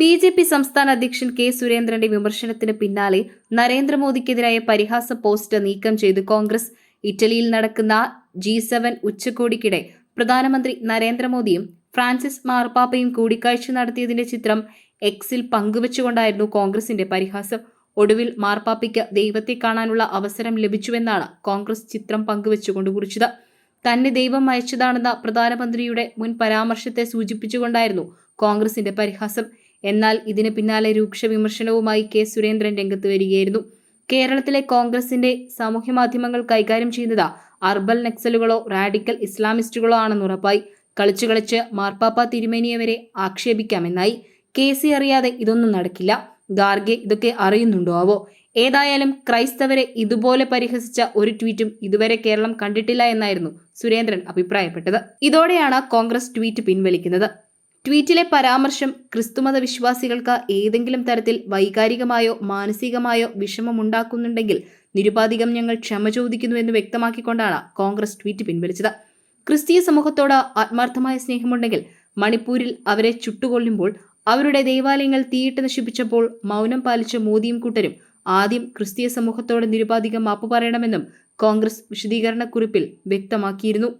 B J P സംസ്ഥാന അധ്യക്ഷൻ K സുരേന്ദ്രന്റെ വിമർശനത്തിന് പിന്നാലെ നരേന്ദ്രമോദിക്കെതിരായ പരിഹാസ പോസ്റ്റ് നീക്കം ചെയ്ത് കോൺഗ്രസ്. ഇറ്റലിയിൽ നടക്കുന്ന ജി സെവൻ ഉച്ചകോടിക്കിടെ പ്രധാനമന്ത്രി നരേന്ദ്രമോദിയും ഫ്രാൻസിസ് മാർപ്പാപ്പയും കൂടിക്കാഴ്ച നടത്തിയതിന്റെ ചിത്രം എക്സിൽ പങ്കുവച്ചുകൊണ്ടായിരുന്നു കോൺഗ്രസിന്റെ പരിഹാസം. ഒടുവിൽ മാർപ്പാപ്പയ്ക്ക് ദൈവത്തെ കാണാനുള്ള അവസരം ലഭിച്ചുവെന്നാണ് കോൺഗ്രസ് ചിത്രം പങ്കുവച്ചുകൊണ്ട് കുറിച്ചത്. തന്നെ ദൈവം അയച്ചതാണെന്ന പ്രധാനമന്ത്രിയുടെ മുൻ പരാമർശത്തെ സൂചിപ്പിച്ചുകൊണ്ടായിരുന്നു കോൺഗ്രസിന്റെ പരിഹാസം. എന്നാൽ ഇതിന് പിന്നാലെ രൂക്ഷ വിമർശനവുമായി കെ. സുരേന്ദ്രൻ രംഗത്ത് വരികയായിരുന്നു. കേരളത്തിലെ കോൺഗ്രസിന്റെ സാമൂഹ്യ മാധ്യമങ്ങൾ കൈകാര്യം ചെയ്യുന്നത് അർബൽ നക്സലുകളോ റാഡിക്കൽ ഇസ്ലാമിസ്റ്റുകളോ ആണെന്ന് ഉറപ്പായി. കളിച്ചു കളിച്ച് മാർപ്പാപ്പ തിരുമേനിയവരെ ആക്ഷേപിക്കാമെന്നായി. കെ. സി അറിയാതെ ഇതൊന്നും നടക്കില്ല. ഗാർഗെ ഇതൊക്കെ അറിയുന്നുണ്ടോ ആവോ? ഏതായാലും ക്രൈസ്തവരെ ഇതുപോലെ പരിഹസിച്ച ഒരു ട്വീറ്റും ഇതുവരെ കേരളം കണ്ടിട്ടില്ല എന്നായിരുന്നു സുരേന്ദ്രൻ അഭിപ്രായപ്പെട്ടത്. ഇതോടെയാണ് കോൺഗ്രസ് ട്വീറ്റ് പിൻവലിക്കുന്നത്. ട്വീറ്റിലെ പരാമർശം ക്രിസ്തുമത വിശ്വാസികൾക്ക് ഏതെങ്കിലും തരത്തിൽ വൈകാരികമായോ മാനസികമായോ വിഷമമുണ്ടാക്കുന്നുണ്ടെങ്കിൽ നിരുപാധികം ഞങ്ങൾ ക്ഷമ ചോദിക്കുന്നു എന്ന് വ്യക്തമാക്കിക്കൊണ്ടാണ് കോൺഗ്രസ് ട്വീറ്റ് പിൻവലിച്ചത്. ക്രിസ്തീയ സമൂഹത്തോട് ആത്മാർത്ഥമായ സ്നേഹമുണ്ടെങ്കിൽ മണിപ്പൂരിൽ അവരെ ചുട്ടുകൊള്ളുമ്പോൾ അവരുടെ ദേവാലയങ്ങൾ തീയിട്ട് നശിപ്പിച്ചപ്പോൾ മൗനം പാലിച്ച മോദിയും കൂട്ടരും ആദ്യം ക്രിസ്തീയ സമൂഹത്തോട് നിരുപാധികം മാപ്പ് പറയണമെന്നും കോൺഗ്രസ് വിശദീകരണക്കുറിപ്പിൽ വ്യക്തമാക്കിയിരുന്നു.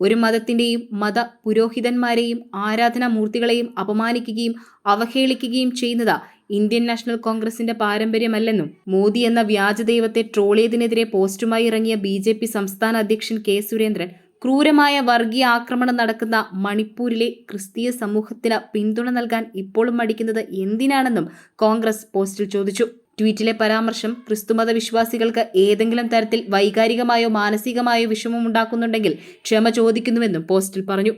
ഒരു മതത്തിന്റെയും മത പുരോഹിതന്മാരെയും ആരാധനാമൂർത്തികളെയും അപമാനിക്കുകയും അവഹേളിക്കുകയും ചെയ്യുന്നത് ഇന്ത്യൻ നാഷണൽ കോൺഗ്രസിന്റെ പാരമ്പര്യമല്ലെന്നും മോദി എന്ന വ്യാജ വ്യാജദൈവത്തെ ട്രോളിയതിനെതിരെ പോസ്റ്റുമായി ഇറങ്ങിയ ബി ജെ പി സംസ്ഥാന അധ്യക്ഷൻ കെ സുരേന്ദ്രൻ ക്രൂരമായ വർഗീയ ആക്രമണം നടക്കുന്ന മണിപ്പൂരിലെ ക്രിസ്തീയ സമൂഹത്തിന് പിന്തുണ നൽകാൻ ഇപ്പോഴും മടിക്കുന്നത് എന്തിനാണെന്നും കോൺഗ്രസ് പോസ്റ്റിൽ ചോദിച്ചു. ട്വീറ്റിലെ പരാമർശം ക്രിസ്തുമത വിശ്വാസികൾക്ക് ഏതെങ്കിലും തരത്തിൽ വൈകാരികമായോ മാനസികമായോ വിഷമമുണ്ടാക്കുന്നുണ്ടെങ്കിൽ ക്ഷമ ചോദിക്കുന്നുവെന്നും പോസ്റ്റിൽ പറഞ്ഞു.